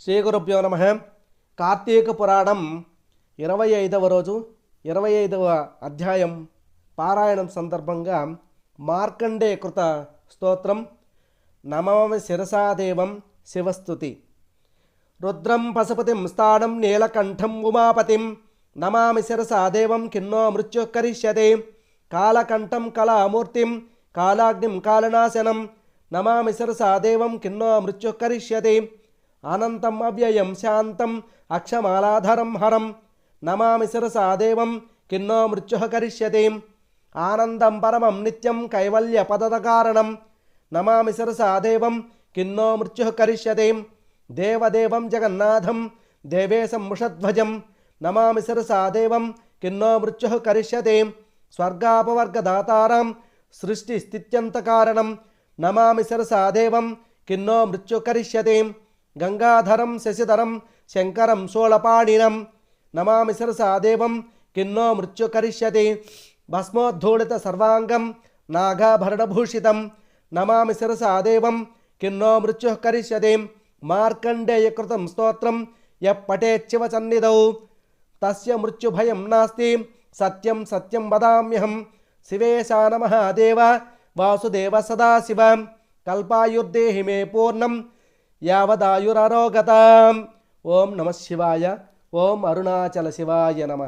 శ్రీ గురుభ్యో నమ. కార్తీక పురాణం ఇరవై ఐదవ రోజు ఇరవై ఐదవ అధ్యాయం పారాయణం సందర్భంగా మార్కండే కృత స్తోత్రం నమామి శిరసాదేవం శివస్థుతి రుద్రం పశుపతిం స్థానం నీలకంఠం ఉమాపతిం నమామి శిరసాదేవం కిన్నో మృత్యుకరిష్యతే కాలకంఠం కళామూర్తిం కాలాగ్నిం కాలనాశనం నమామి శిరసాదేవం కిన్నో మృత్యుకరిష్యతే అనంతం అవ్యయం శాంతం అక్షమాలాధరం హరం. నమామి శిరసా దేవం కిన్నో మృత్యు కరిష్యతే. ఆనందం పరమం నిత్యం కైవల్య పదకారణం నమామి శిరసా దేవం కిన్నో మృత్యు కరిష్యతే. దేవదేవం జగన్నాథం దేవేశం ముషధ్వజం. నమామి శిరసా దేవం కిన్నో మృత్యు కరిష్యతే. స్వర్గాపవర్గదాతారం సృష్టి స్థిత్యంతకారణం నమామి శిరసాదేవం కిన్నో మృత్యు కరిష్యతే. గంగాధరం శశిధరం శంకరం శూలపాణినం నమామి శిరసాదేవం కిన్నో మృత్యు కరిష్యతే. భస్మోద్ధూళిత సర్వాంగం నాగాభరణభూషితం. నమామి శిరసాదేవం కిన్నో మృత్యు కరిష్యతి. మార్కండేయకృతం స్తోత్రం యప్పటేచ్చివ సన్నిధౌ. తస్య మృత్యుభయం నాస్తి. సత్యం సత్యం వదామ్యహం. శివేశా నమ వాసుదేవ సదాశివ. కల్పాయుర్దేహి మే పూర్ణం. యావదాయురరోగత ఓం నమ శివాయ. ఓం అరుణాచల శివాయ నమ.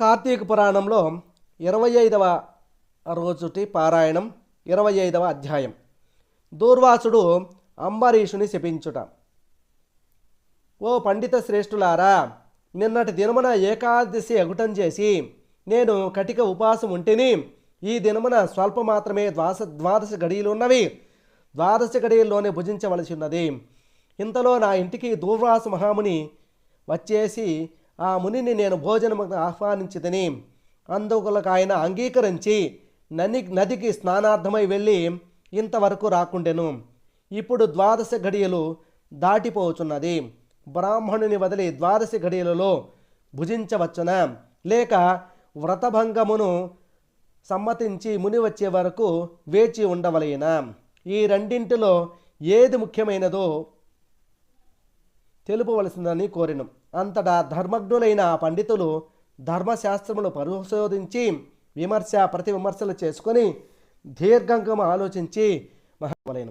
కార్తీక పురాణంలో ఇరవై ఐదవ రోజుటి పారాయణం ఇరవై ఐదవ అధ్యాయం. దూర్వాసుడు అంబరీషుని శపించుట. ఓ పండిత శ్రేష్ఠులారా నిన్నటి దినమున ఏకాదశి అగుటం చేసి నేను కటిక ఉపాసం ఉంటేని ఈ దినమున స్వల్ప మాత్రమే ద్వాస ద్వాదశ గడియలు ఉన్నవి. ద్వాదశ గడియల్లోనే భుజించవలసి ఉన్నది. ఇంతలో నా ఇంటికి దూర్వాస మహాముని వచ్చేసి ఆ మునిని నేను భోజనం ఆహ్వానించితని. అందుకొలకు ఆయన అంగీకరించి నది నదికి స్నానార్థమై వెళ్ళి ఇంతవరకు రాకుండెను. ఇప్పుడు ద్వాదశ గడియలు దాటిపోచున్నది. బ్రాహ్మణుని వదిలి ద్వాదశ గడియలలో భుజించవచ్చున? లేక వ్రతభంగమును సమ్మతించి ముని వచ్చే వరకు వేచి ఉండవలైన? ఈ రెండింటిలో ఏది ముఖ్యమైనదో తెలుపవలసిందని కోరిను. అంతటా ధర్మజ్ఞులైన పండితులు ధర్మశాస్త్రములు పరిశోధించి విమర్శ ప్రతి విమర్శలు చేసుకొని దీర్ఘంగా ఆలోచించి మహావలైన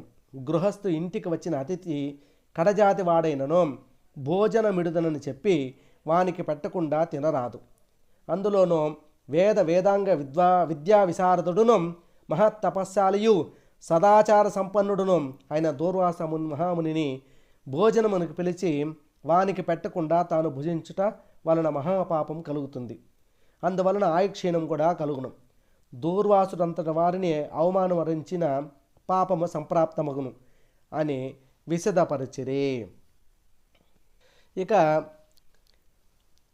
గృహస్థు ఇంటికి వచ్చిన అతిథి కడజాతి వాడైనను భోజనమిడుదనని చెప్పి వానికి పెట్టకుండా తినరాదు. అందులోనూ వేద వేదాంగ విద్వా విద్యా విశారదుడును మహత్తపస్శాలియు సదాచార సంపన్నుడును అయిన దూర్వాస మున్ మహామునిని భోజనమునికి పిలిచి వానికి పెట్టకుండా తాను భుజించుట వలన మహాపాపం కలుగుతుంది. అందువలన ఆయుక్షీణం కూడా కలుగును. దూర్వాసుడంతటి వారిని అవమానమరించిన పాపము సంప్రాప్తమగును అని విశదపరిచిరి. ఇక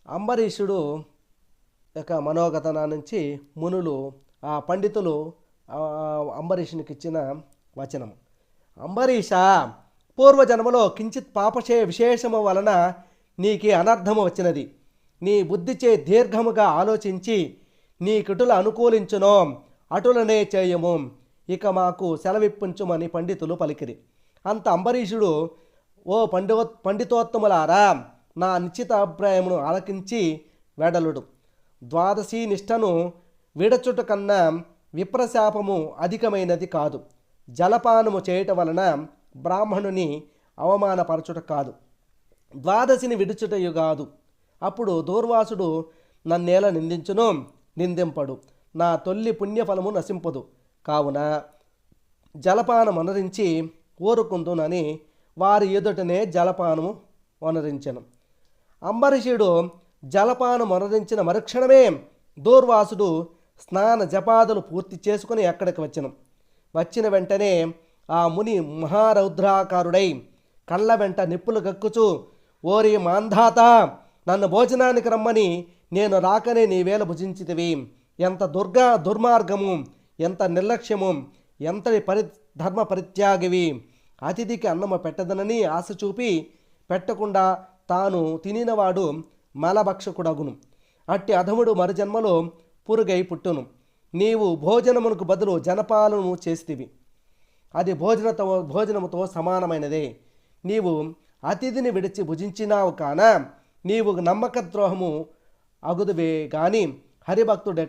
అంబరీషుడు యొక్క మనోగతన నుంచి మునులు ఆ పండితులు అంబరీషునికి ఇచ్చిన వచనం. అంబరీష పూర్వజన్మలో కించిత్ పాపచే విశేషము వలన నీకి అనర్థము వచ్చినది. నీ బుద్ధిచే దీర్ఘముగా ఆలోచించి నీ కిటులు అనుకూలించునో అటులనే చేయము. ఇక మాకు సెలవిప్పించుమని పండితులు పలికిరి. అంత అంబరీషుడు ఓ పండితో పండితోత్తములారా నా నిశ్చిత అభిప్రాయమును ఆలకించి వెడలుడు. ద్వాదశి నిష్టను విడచుట కన్నా విప్రశాపము అధికమైనది కాదు. జలపానము చేయట వలన బ్రాహ్మణుని అవమానపరచుట కాదు. ద్వాదశిని విడుచుటయు కాదు. అప్పుడు దూర్వాసుడు నన్నేల నిందించును నిందింపడు. నా తొల్లి పుణ్యఫలము నశింపదు. కావున జలపానం అనరించి ఊరుకుందునని వారి ఎదుటనే జలపానము వనరించను. అంబరీషుడు జలపానం వనరించిన మరుక్షణమే దూర్వాసుడు స్నాన జపాదులు పూర్తి చేసుకుని అక్కడికి వచ్చను. వచ్చిన వెంటనే ఆ ముని మహారౌద్రాకారుడై కళ్ళ వెంట నిప్పులు గక్కుచూ ఓరి మాంధాత నన్ను భోజనానికి రమ్మని నేను రాకనే నీవేళ భుజించితివి. ఎంత దుర్గా దుర్మార్గము ఎంత నిర్లక్ష్యము ఎంతటి పరి ధర్మ పరిత్యాగివి. అతిథికి అన్నము పెట్టదనని ఆశ చూపి పెట్టకుండా తాను తినినవాడు మలభక్షకుడగును. అట్టి అధముడు మరుజన్మలో పురుగై పుట్టును. నీవు భోజనమునకు బదులు జనపాలను చేస్తివి. అది భోజనతో భోజనముతో సమానమైనదే. నీవు అతిథిని విడిచి భుజించినావు కాన నీవు నమ్మక ద్రోహము అగుదువే గాని హరిభక్తుడె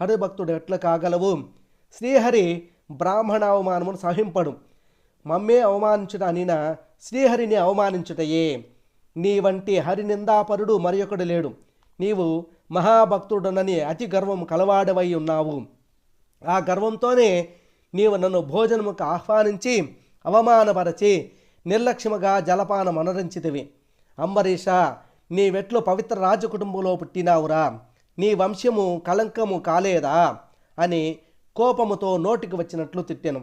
హరిభక్తుడెట్ల కాగలవు? శ్రీహరి బ్రాహ్మణ అవమానమును సహింపడు. మమ్మే అవమానించుట అనిన శ్రీహరిని అవమానించుటయే. నీ వంటి హరినిందాపరుడు మరొకడు లేడు. నీవు మహాభక్తుడనని అతి గర్వం కలవాడవై ఉన్నావు. ఆ గర్వంతోనే నీవు నన్ను భోజనముకు ఆహ్వానించి అవమానపరచి నిర్లక్ష్యముగా జలపానం అనరించితివి. అంబరీష నీవెట్లు పవిత్ర రాజకుటుంబంలో పుట్టినావురా. నీ వంశము కలంకము కాలేదా? అని కోపముతో నోటికి వచ్చినట్లు తిట్టెను.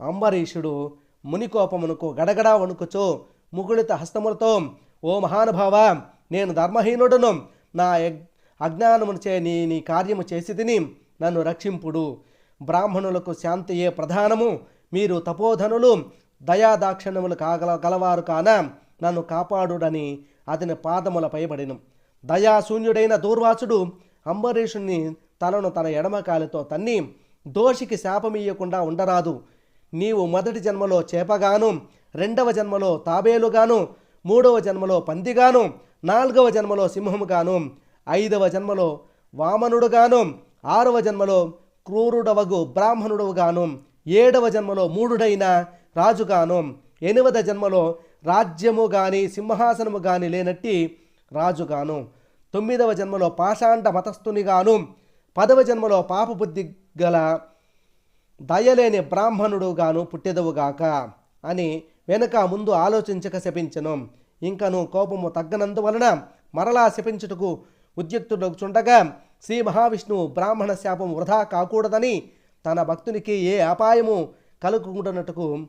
అంబరీషుడు మునికోపమునకు గడగడా వణుకుచో ముగుళిత హస్తములతో ఓ మహానుభావ నేను ధర్మహీనుడును. నా యగ్- అజ్ఞానమునుచే నీ నీ కార్యము చేసి తిని నన్ను రక్షింపుడు. బ్రాహ్మణులకు శాంతియే ప్రధానము. మీరు తపోధనులు దయాదాక్షిణ్యములు కాగల గలవారు కాన నన్ను కాపాడుడని అతని పాదములపై పడిను దయాశూన్యుడైన దూర్వాసుడు అంబరీషుని తనను తన ఎడమకాలితో తన్ని దోషికి శాపమీయకుండా ఉండరాదు. నీవు మొదటి జన్మలో చేపగాను రెండవ జన్మలో తాబేలుగాను మూడవ జన్మలో పందిగాను నాలుగవ జన్మలో సింహముగాను ఐదవ జన్మలో వామనుడుగాను ఆరవ జన్మలో క్రూరుడవగు బ్రాహ్మణుడుగాను ఏడవ జన్మలో మూడుడైన రాజుగాను ఎనిమిద జన్మలో రాజ్యము గాని సింహాసనము గాని లేనట్టి రాజుగాను తొమ్మిదవ జన్మలో పాషాండ మతస్థునిగాను పదవ జన్మలో పాపబుద్ధి గల దయలేని బ్రాహ్మణుడుగాను పుట్టెదవుగాక అని వెనుక ముందు ఆలోచించక శపించను. ఇంకను కోపము తగ్గనందువలన మరలా శపించుటకు ఉద్యుక్తుడుచుండగా శ్రీ మహావిష్ణువు బ్రాహ్మణ శాపం వృధా కాకూడదని తన భక్తునికి ఏ అపాయము కలుగుకుంటున్నట్టుకు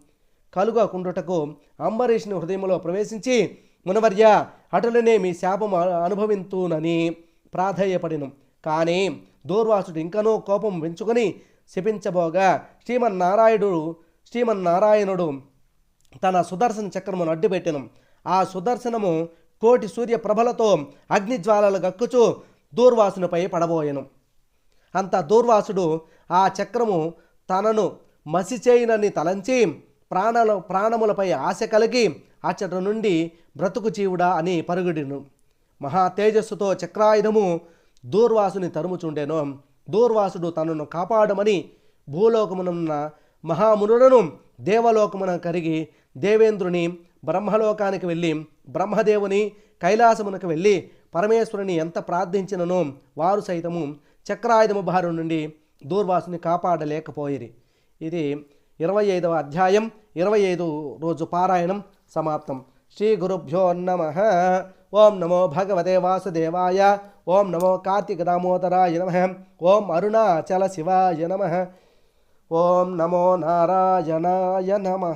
కలుగకుండుటకు అంబరీష్ని హృదయంలో ప్రవేశించి మునవర్య అటులనే మీ శాపం అనుభవింతునని ప్రాధేయపడిను. కానీ దూర్వాసుడు ఇంకనూ కోపం పెంచుకొని శపించబోగా. శ్రీమన్నారాయణుడు శ్రీమన్నారాయణుడు తన సుదర్శన చక్రమును అడ్డుపెట్టెను. ఆ సుదర్శనము కోటి సూర్య ప్రభలతో అగ్నిజ్వాలలు గక్కుచు దూర్వాసునిపై పడబోయెను. అంత దూర్వాసుడు ఆ చక్రము తనను మసిచేయునని తలంచి ప్రాణాల ప్రాణములపై ఆశ కలిగి అచ్చట నుండి బ్రతుకు జీవుడా అని పరుగుడిను. మహా తేజస్సుతో చక్రాయుధము దూర్వాసుని తరుముచుండెను. దూర్వాసుడు తనను కాపాడమని భూలోకమునున్న మహామునులను దేవలోకమున కరిగి దేవేంద్రుని బ్రహ్మలోకానికి వెళ్ళి బ్రహ్మదేవుని కైలాసమునకు వెళ్ళి పరమేశ్వరుని ఎంత ప్రార్థించిననో వారు సైతము చక్రాయుధము బారు నుండి దూర్వాసుని కాపాడలేకపోయిరి. ఇది ఇరవై ఐదవ అధ్యాయం ఇరవై ఐదు రోజు పారాయణం సమాప్తం. శ్రీ గురుభ్యో నమ. ఓం నమో భగవతే వాసుదేవాయ. ఓం నమో కార్తీక దామోదరాయ నమ. ఓం అరుణాచల శివాయ నమ. ఓం నమో నారాయణాయ నమ.